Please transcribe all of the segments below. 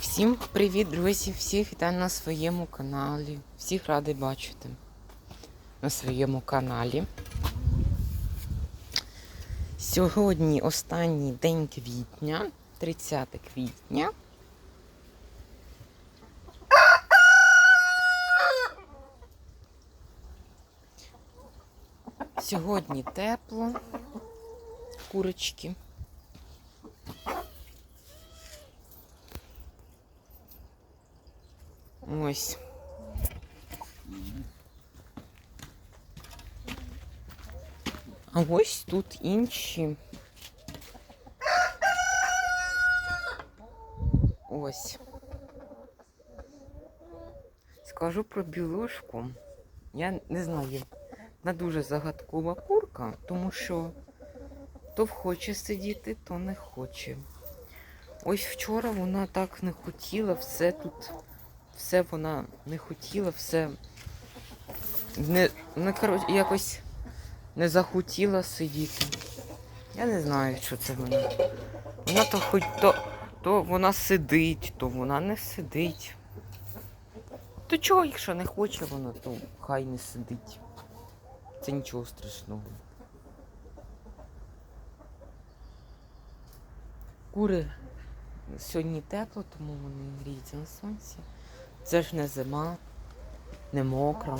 Всім привіт, друзі! Всіх вітаю на своєму каналі. Всіх радий бачити на своєму каналі. Сьогодні останній день квітня, 30 квітня. Сьогодні тепло, курочки. Ось. А ось тут інші. Ось. Скажу про білушку. Я не знаю. Вона дуже загадкова курка, тому що то хоче сидіти, то не хоче. Ось вчора вона так не хотіла, все тут все вона не хотіла, все не, не коротше, якось не захотіла сидіти. Я не знаю, що це вона. Вона то хоч то, то вона сидить, то вона не сидить. То чого, якщо не хоче вона, то хай не сидить. Це нічого страшного. Кури сьогодні тепло, тому вони гріються на сонці. Це ж не зима, не мокро,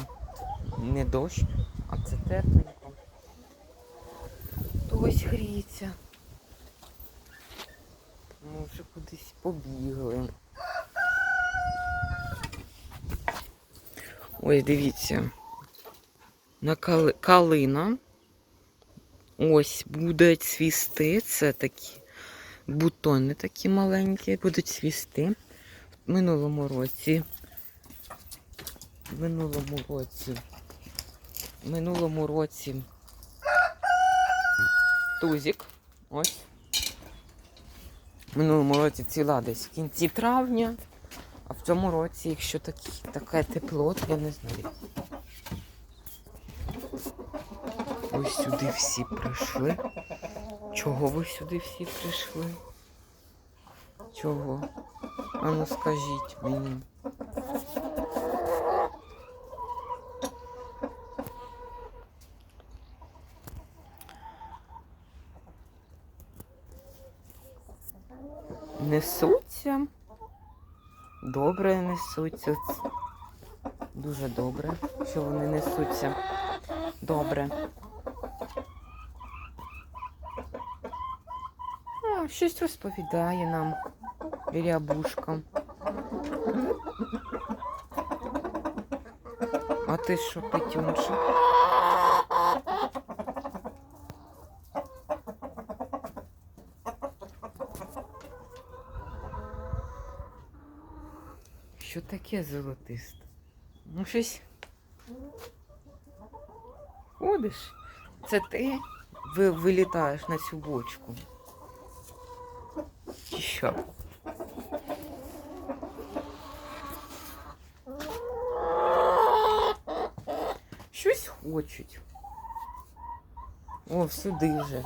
не дощ, а це тепленько. То ось гріється. Ми вже кудись побігли. Ось дивіться. На кали... калина. Ось буде цвісти. Це такі бутони такі маленькі, будуть цвісти. В минулому році. Минулому році. Минулому році тузик. Ось. Минулому році ціла десь в кінці травня. А в цьому році, якщо такі, таке тепло, то я не знаю. Ось сюди всі прийшли. Чого ви сюди всі прийшли? Чого? А ну скажіть мені. Несуться. Добре несуться. Дуже добре, що вони несуться. Добре. А, щось розповідає нам Рябушка. А ти що, Петюнша? Що таке золотисте? Ну щось. Ходиш? Це ти ви, вилітаєш на цю бочку. Чи що? Щось хочуть. О, сюди вже.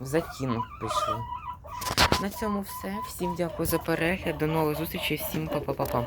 В затінок пішли. На цьому все. Всім дякую за перегляд. До нових зустрічей. Всім па-па-па-па.